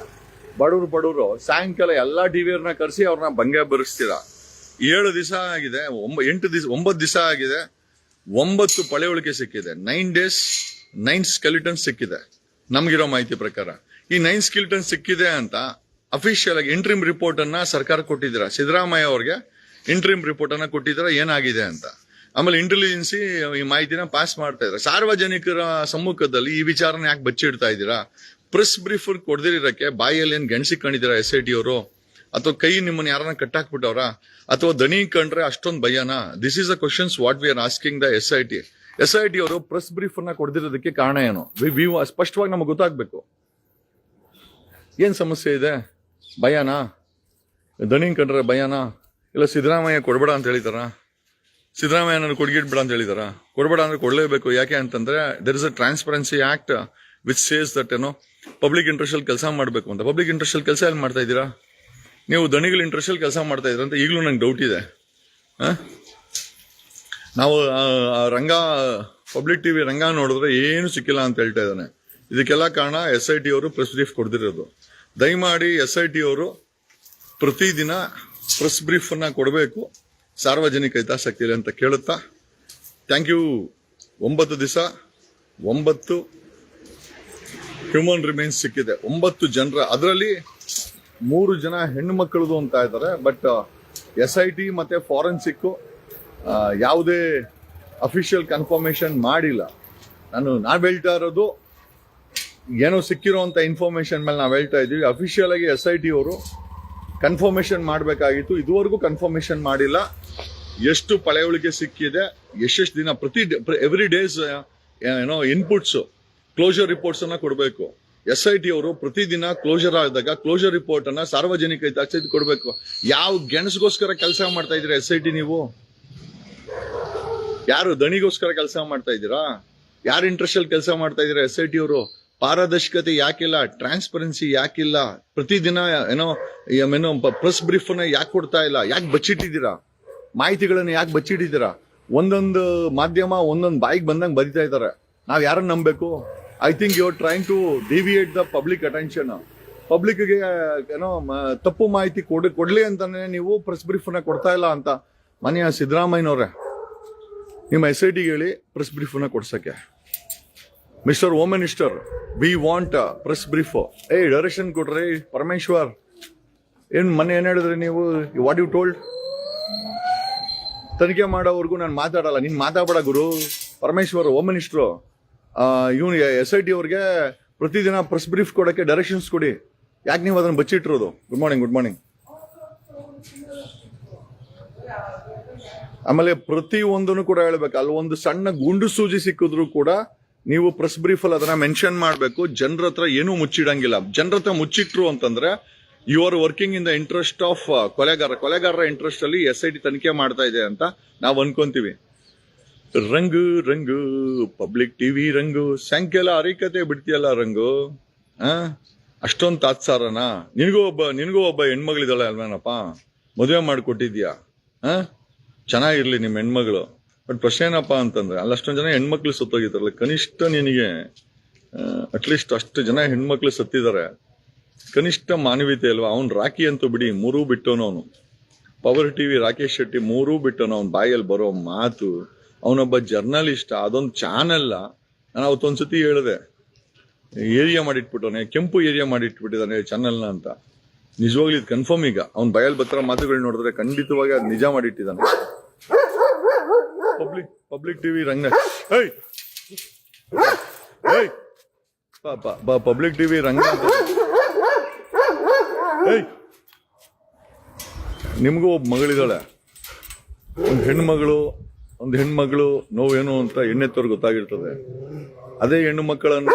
ಬಡವರು ಬಡವರು, ಸಾಯಂಕಾಲ ಎಲ್ಲಾ ಡಿವಿಯರ್ನ ಕರೆಸಿ ಅವ್ರನ್ನ ಭಂಗ ಬರೆಸ್ತೀರಾ? ಏಳು ದಿವಸ ಆಗಿದೆ, ಒಂಬ, ಎಂಟು ದಿವಸ, ಒಂಬತ್ತು ದಿವಸ ಆಗಿದೆ, ಒಂಬತ್ತು ಪಳೆಯುಳಿಕೆ ಸಿಕ್ಕಿದೆ. ನೈನ್ ಡೇಸ್ ನೈನ್ ಸ್ಕೆಲಿಟನ್ ಸಿಕ್ಕಿದೆ. ನಮಗಿರೋ ಮಾಹಿತಿ ಪ್ರಕಾರ. ಈ ನೈನ್ ಸ್ಕೆಲಿಟನ್ ಸಿಕ್ಕಿದೆ ಅಂತ ಅಫಿಷಿಯಲ್ ಆಗಿ ಇಂಟ್ರಿಮ್ ರಿಪೋರ್ಟ್ ಅನ್ನ ಸರ್ಕಾರ ಕೊಟ್ಟಿದ್ದೀರ? ಸಿದ್ದರಾಮಯ್ಯ ಅವ್ರಿಗೆ ಇಂಟ್ರಿಮ್ ರಿಪೋರ್ಟ್ ಅನ್ನ ಕೊಟ್ಟಿದ್ದೀರಾ? ಏನಾಗಿದೆ ಅಂತ. ಆಮೇಲೆ ಇಂಟೆಲಿಜೆನ್ಸಿ ಈ ಮಾಹಿತಿನ ಪಾಸ್ ಮಾಡ್ತಾ ಇದ್ದಾರೆ. ಸಾರ್ವಜನಿಕರ ಸಮ್ಮುಖದಲ್ಲಿ ಈ ವಿಚಾರನ ಯಾಕೆ ಬಚ್ಚಿಡ್ತಾ ಇದ್ದೀರಾ? ಪ್ರೆಸ್ ಬ್ರೀಫ್ ಕೊಡ್ದಿರಕ್ಕೆ ಬಾಯಲ್ಲಿ ಏನ್ ಗೆಣಸಿಕೊಂಡಿದ್ದೀರಾ ಎಸ್ ಐ ಟಿ ಅವರು? ಅಥವಾ ಕೈ ನಿಮ್ಮನ್ನ ಯಾರನ್ನ ಕಟ್ಟಾಕ್ಬಿಟ್ಟವ್ರ? ಅಥವಾ ದಣಿ ಕಂಡ್ರೆ ಅಷ್ಟೊಂದು ಭಯನಾ? This is a questions what we are asking the S I T S I T ಅವರು ಪ್ರೆಸ್ ಬ್ರೀಫ್ ಅನ್ನ ಕೊಡ್ದಿರೋದಕ್ಕೆ ಕಾರಣ ಏನು? ಸ್ಪಷ್ಟವಾಗಿ ನಮಗೆ ಗೊತ್ತಾಗ್ಬೇಕು. ಏನ್ ಸಮಸ್ಯೆ ಇದೆ? ಭಯನಾ? ದಣಿ ಕಂಡ್ರೆ ಭಯನಾ? ಇಲ್ಲ ಸಿದ್ದರಾಮಯ್ಯ ಕೊಡಬೇಡ ಅಂತ ಹೇಳಿದಾರ? ಸಿದ್ದರಾಮಯ್ಯ ನನ್ನ ಕೊಡ್ಗಿಡ್ಬೇಡ ಅಂತ ಹೇಳಿದಾರ? ಕೊಡಬೇಡ ಅಂದ್ರೆ ಕೊಡಲೇಬೇಕು. ಯಾಕೆ ಅಂತಂದ್ರೆ there is a transparency act which says that ಏನೋ ಪಬ್ಲಿಕ್ ಇಂಟ್ರೆಸ್ಟಲ್ಲಿ ಕೆಲಸ ಮಾಡಬೇಕು ಅಂತ. ಪಬ್ಲಿಕ್ ಇಂಟ್ರೆಸ್ಟಲ್ಲಿ ಕೆಲಸ ಎಲ್ಲಿ ಮಾಡ್ತಾ ಇದ್ದೀರಾ? ನೀವು ದಣಿಗಳ ಇಂಟ್ರೆಸ್ಟಲ್ಲಿ ಕೆಲಸ ಮಾಡ್ತಾ ಇದ್ದೀರಾ ಅಂತ ಈಗಲೂ ನಂಗೆ ಡೌಟ್ ಇದೆ. ಆ? ನಾವು ರಂಗ, ಪಬ್ಲಿಕ್ ಟಿವಿ ರಂಗ ನೋಡಿದ್ರೆ ಏನು ಸಿಕ್ಕಿಲ್ಲ ಅಂತ ಹೇಳ್ತಾ ಇದ್ದಾನೆ. ಇದಕ್ಕೆಲ್ಲ ಕಾರಣ ಎಸ್ ಐ ಟಿ ಅವರು ಪ್ರೆಸ್ ಬ್ರೀಫ್ ಕೊಡ್ದಿರೋದು. ದಯಮಾಡಿ ಎಸ್ ಐ ಟಿ ಅವರು ಪ್ರತಿದಿನ ಪ್ರೆಸ್ ಬ್ರೀಫ್ ಅನ್ನ ಕೊಡಬೇಕು. ಸಾರ್ವಜನಿಕ ಹಿತಾಸಕ್ತಿಯಲ್ಲಿ ಅಂತ ಕೇಳುತ್ತಾ. ಥ್ಯಾಂಕ್ ಯು ಒಂಬತ್ತು ದಿವಸ, ಒಂಬತ್ತು ಹ್ಯೂಮನ್ ರಿಮೈನ್ಸ್ ಸಿಕ್ಕಿದೆ. ಒಂಬತ್ತು ಜನರ, ಅದರಲ್ಲಿ ಮೂರು ಜನ ಹೆಣ್ಣು ಮಕ್ಕಳದು ಅಂತ ಇದ್ದಾರೆ ಬಟ್ ಎಸ್ ಐ ಟಿ ಮತ್ತೆ ಫಾರೆನ್ಸಿಕ್ ಯಾವುದೇ ಅಫಿಷಿಯಲ್ ಕನ್ಫರ್ಮೇಷನ್ ಮಾಡಿಲ್ಲ. ನಾನು ನಾವು ಹೇಳ್ತಾ ಇರೋದು, ಏನೋ ಸಿಕ್ಕಿರೋಂಥ ಇನ್ಫಾರ್ಮೇಷನ್ ಮೇಲೆ ನಾವು ಹೇಳ್ತಾ ಇದ್ದೀವಿ. ಅಫಿಷಿಯಲ್ ಆಗಿ ಎಸ್ ಐ ಟಿ ಅವರು ಕನ್ಫರ್ಮೇಷನ್ ಮಾಡಬೇಕಾಗಿತ್ತು. ಇದುವರೆಗೂ ಕನ್ಫರ್ಮೇಷನ್ ಮಾಡಿಲ್ಲ. ಎಷ್ಟು ಪಳೆಯುಳಿಕೆ ಸಿಕ್ಕಿದೆ, ಎಷ್ಟೆಷ್ಟು ದಿನ, ಪ್ರತಿ ಎವ್ರಿ ಡೇಸ್ ಏನೋ ಇನ್ಪುಟ್ಸ್ ಕ್ಲೋಜರ್ ರಿಪೋರ್ಟ್ಸ್ ಅನ್ನ ಕೊಡಬೇಕು. ಎಸ್ ಐ ಟಿ ಅವರು ಪ್ರತಿದಿನ ಕ್ಲೋಜರ್ ಆದಾಗ ಕ್ಲೋಜರ್ ರಿಪೋರ್ಟ್ ಅನ್ನ ಸಾರ್ವಜನಿಕ ಹಿತಾಸಕ್ತಿ ಕೊಡಬೇಕು. ಯಾವ ಗೆಣಸ್ಗೋಸ್ಕರ ಕೆಲಸ ಮಾಡ್ತಾ ಇದ್ರೆ ಎಸ್ ಐ ಟಿ ನೀವು? ಯಾರು ದಣಿಗೋಸ್ಕರ ಕೆಲಸ ಮಾಡ್ತಾ ಇದ್ದೀರಾ? ಯಾರು ಇಂಟ್ರೆಸ್ಟ್ ಅಲ್ಲಿ ಕೆಲಸ ಮಾಡ್ತಾ ಇದ್ದೀರಾ ಎಸ್ ಐ ಟಿ ಅವರು ಪಾರದರ್ಶಕತೆ ಯಾಕಿಲ್ಲ? ಟ್ರಾನ್ಸ್ಪರೆನ್ಸಿ ಯಾಕಿಲ್ಲ? ಪ್ರತಿದಿನ, ಏನೋ ಏನೋ ಪ್ರೆಸ್ ಬ್ರೀಫ್ನ ಯಾಕೆ ಕೊಡ್ತಾ ಇಲ್ಲ? ಯಾಕೆ ಬಚ್ಚಿಟ್ಟಿದ್ದೀರಾ? ಮಾಹಿತಿಗಳನ್ನ ಯಾಕೆ ಬಚ್ಚಿಟ್ಟಿದ್ದೀರಾ? ಒಂದೊಂದು ಮಾಧ್ಯಮ, ಒಂದೊಂದು ಬಾಯಿಗೆ ಬಂದಂಗೆ ಬರಿತಾ ಇದ್ದಾರೆ ನಾವ್ ಯಾರನ್ನ ನಂಬಬೇಕು? I think you are trying to deviate the public attention ಪಬ್ಲಿಕ್ಗೆ ಏನೋ ತಪ್ಪು ಮಾಹಿತಿ ಕೊಡ್, ಕೊಡ್ಲಿ ಅಂತಾನೆ ನೀವು ಪ್ರೆಸ್ ಬ್ರೀಫ್ನ ಕೊಡ್ತಾ ಇಲ್ಲ ಅಂತ. ಮನೆಯ ಸಿದ್ದರಾಮಯ್ಯನವ್ರೆ, ನಿಮ್ಮ ಎಸ್ ಐ ಟಿ ಹೇಳಿ ಪ್ರೆಸ್ ಬ್ರೀಫನ್ನು ಕೊಡ್ಸೋಕ್ಕೆ. Mister home minister we want press brief a direction ಕೊಡ್ರಿ, ಪರಮೇಶ್ವರ್. ಏನು ಮೊನ್ನೆ ಏನು ಹೇಳಿದ್ರಿ ನೀವು? ವಾಟ್ ಯು ಟೋಲ್ಡ್ ತನಿಖೆ ಮಾಡೋವರೆಗೂ ನಾನು ಮಾತಾಡಲ್ಲ. ನೀನು ಮಾತಾಡಬೇಡ ಗುರು. ಪರಮೇಶ್ವರ್ ಹೋಮ್ ಮಿನಿಸ್ಟ್ರು ಇವನು ಎಸ್ ಐ ಟಿ ಅವ್ರಿಗೆ ಪ್ರತಿದಿನ ಪ್ರೆಸ್ ಬ್ರೀಫ್ ಕೊಡೋಕ್ಕೆ ಡೈರೆಕ್ಷನ್ಸ್ ಕೊಡಿ. ಯಾಕೆ ನೀವು ಅದನ್ನು ಬಚ್ಚಿಟ್ಟಿರೋದು? ಗುಡ್ ಮಾರ್ನಿಂಗ್ ಗುಡ್ ಮಾರ್ನಿಂಗ್ ಆಮೇಲೆ ಪ್ರತಿ ಒಂದನ್ನು ಕೂಡ ಹೇಳ್ಬೇಕು. ಅಲ್ಲಿ ಒಂದು ಸಣ್ಣ ಗುಂಡು ಸೂಜಿ ಸಿಕ್ಕಿದ್ರು ಕೂಡ ನೀವು ಪ್ರೆಸ್ ಬ್ರೀಫಲ್ಲಿ ಅದನ್ನ ಮೆನ್ಷನ್ ಮಾಡಬೇಕು. ಜನರ ಹತ್ರ ಏನೂ ಮುಚ್ಚಿಡಂಗಿಲ್ಲ. ಜನರ ಹತ್ರ ಮುಚ್ಚಿಟ್ರು ಅಂತಂದ್ರೆ you are working in the interest of ಕೊಲೆಗಾರ, ಕೊಲೆಗಾರರ ಇಂಟ್ರೆಸ್ಟ್ ಅಲ್ಲಿ ಎಸ್ ಐ ಟಿ ತನಿಖೆ ಮಾಡ್ತಾ ಇದೆ ಅಂತ ನಾವು ಅನ್ಕೊಂತೀವಿ. ರಂಗು ರಂಗು ಪಬ್ಲಿಕ್ ಟಿವಿ ರಂಗು, ಸಂಖ್ಯೆಲ್ಲ ಅರಿಕತೆ ಬಿಡ್ತೀಯಲ್ಲ ರಂಗು? ಆ? ಅಷ್ಟೊಂದು ತಾತ್ಸಾರನಾ? ನಿನಗೂ ಒಬ್ಬ ನಿನಗೂ ಒಬ್ಬ ಹೆಣ್ಮಗಳಿದ್ದಾಳೆ ಅಲ್ವೇನಪ್ಪ? ಮದುವೆ ಮಾಡಿಕೊಟ್ಟಿದ್ಯಾ? ಆ? ಚೆನ್ನಾಗಿರ್ಲಿ ನಿಮ್ಮ ಹೆಣ್ಮಗಳು. ಬಟ್ ಪ್ರಶ್ನೆ ಏನಪ್ಪಾ ಅಂತಂದ್ರೆ ಅಲ್ಲಿ ಅಷ್ಟೊಂದು ಜನ ಹೆಣ್ಮಕ್ಳು ಸತ್ತೋಗಿದ್ದಾರಲ್ಲ, ಕನಿಷ್ಠ ನಿನಗೆ ಅಟ್ಲೀಸ್ಟ್ ಅಷ್ಟು ಜನ ಹೆಣ್ಮಕ್ಳು ಸತ್ತಿದ್ದಾರೆ ಕನಿಷ್ಠ ಮಾನವೀಯತೆ ಅಲ್ವಾ? ಅವ್ನು ರಾಕಿ ಅಂತೂ ಬಿಡಿ, ಮೂರೂ ಬಿಟ್ಟವನು ಅವನು. ಪವರ್ ಟಿವಿ ರಾಕೇಶ್ ಶೆಟ್ಟಿ ಮೂರೂ ಬಿಟ್ಟವನು ಅವ್ನ ಬಾಯಲ್ಲಿ ಬರೋ ಮಾತು. ಅವನೊಬ್ಬ ಜರ್ನಲಿಸ್ಟ್, ಅದೊಂದು ಚಾನೆಲ್ ನಾನು ಅವತ್ತೊಂದ್ಸತಿ ಹೇಳಿದೆ, ಏರಿಯಾ ಮಾಡಿಟ್ಬಿಟ್ಟವನೇ, ಕೆಂಪು ಏರಿಯಾ ಮಾಡಿಟ್ಬಿಟ್ಟಿದ್ದಾನೆ ಚಾನೆಲ್ನ ಅಂತ. ನಿಜವಾಗ್ಲೂ ಇದು ಕನ್ಫರ್ಮ್ ಈಗ. ಅವ್ನ ಬಯಲ್ ಬತ್ತರ ಮಾತುಗಳು ನೋಡಿದ್ರೆ ಖಂಡಿತವಾಗಿ ಅದು ನಿಜ ಮಾಡಿಟ್ಟಿದ್ದಾನೆ. ಪಬ್ಲಿಕ್ ಪಬ್ಲಿಕ್ ಟಿವಿ ರಂಗ ಏಯ್! ಏಯ್! ಪಬ್ಲಿಕ್ ಟಿವಿ ರಂಗ ಏಯ್! ನಿಮಗೂ ಒಬ್ಬ ಮಗಳಿದ್ದಾಳೆ ಒಂದು ಹೆಣ್ಮಗಳು ಒಂದು ಹೆಣ್ಮಗಳು ನೋವೇನು ಅಂತ ಎಣ್ಣೆತ್ತವ್ರಿಗೆ ಗೊತ್ತಾಗಿರ್ತದೆ. ಅದೇ ಹೆಣ್ಣು ಮಕ್ಕಳನ್ನ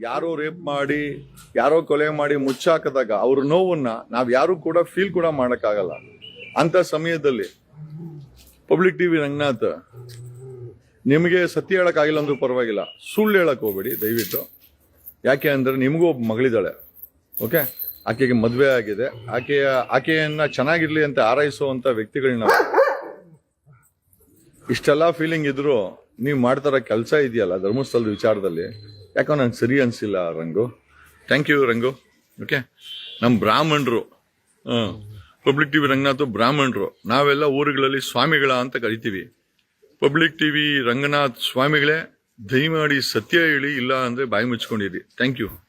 ಯಾರೋ ರೇಪ್ ಮಾಡಿ, ಯಾರೋ ಕೊಲೆ ಮಾಡಿ ಮುಚ್ಚಾಕದಾಗ ಅವ್ರ ನೋವನ್ನ ನಾವ್ ಯಾರು ಕೂಡ ಫೀಲ್ ಕೂಡ ಮಾಡಕ್ಕಾಗಲ್ಲ. ಅಂತ ಸಮಯದಲ್ಲಿ ಪಬ್ಲಿಕ್ ಟಿ ವಿ ರಂಗನಾಥ್ ನಿಮಗೆ ಸತ್ಯ ಹೇಳೋಕ್ಕಾಗಿಲ್ಲ ಅಂದ್ರೂ ಪರವಾಗಿಲ್ಲ. ಸುಳ್ಳು ಹೇಳಕ್ಕೆ ಹೋಗ್ಬೇಡಿ, ದಯವಿಟ್ಟು. ಯಾಕೆ ಅಂದರೆ ನಿಮಗೂ ಒಬ್ಬ ಮಗಳಿದ್ದಾಳೆ. ಓಕೆ ಆಕೆಗೆ ಮದುವೆ ಆಗಿದೆ. ಆಕೆಯ ಆಕೆಯನ್ನು ಚೆನ್ನಾಗಿರಲಿ ಅಂತ ಆರೈಸುವಂಥ ವ್ಯಕ್ತಿಗಳನ್ನ ಇಷ್ಟೆಲ್ಲ ಫೀಲಿಂಗ್ ಇದ್ರು ನೀವು ಮಾಡ್ತಾರ ಕೆಲಸ ಇದೆಯಲ್ಲ ಧರ್ಮಸ್ಥಳದ ವಿಚಾರದಲ್ಲಿ. ಯಾಕೋ ನಂಗೆ ಸರಿ ಅನಿಸಿಲ್ಲ Rangu. Thank you Rangu. Okay ನಮ್ಮ ಬ್ರಾಹ್ಮಣರು. ಪಬ್ಲಿಕ್ ಟಿವಿ ರಂಗನಾಥ್ ಬ್ರಾಹ್ಮಣರು. ನಾವೆಲ್ಲ ಊರುಗಳಲ್ಲಿ ಸ್ವಾಮಿಗಳ ಅಂತ ಕರಿತೀವಿ. ಪಬ್ಲಿಕ್ ಟಿವಿ ರಂಗನಾಥ್ ಸ್ವಾಮಿಗಳೇ, ದಯಮಾಡಿ ಸತ್ಯ ಹೇಳಿ ಇಲ್ಲ ಅಂದ್ರೆ ಬಾಯಿ ಮುಚ್ಕೊಂಡಿರಿ. Thank you.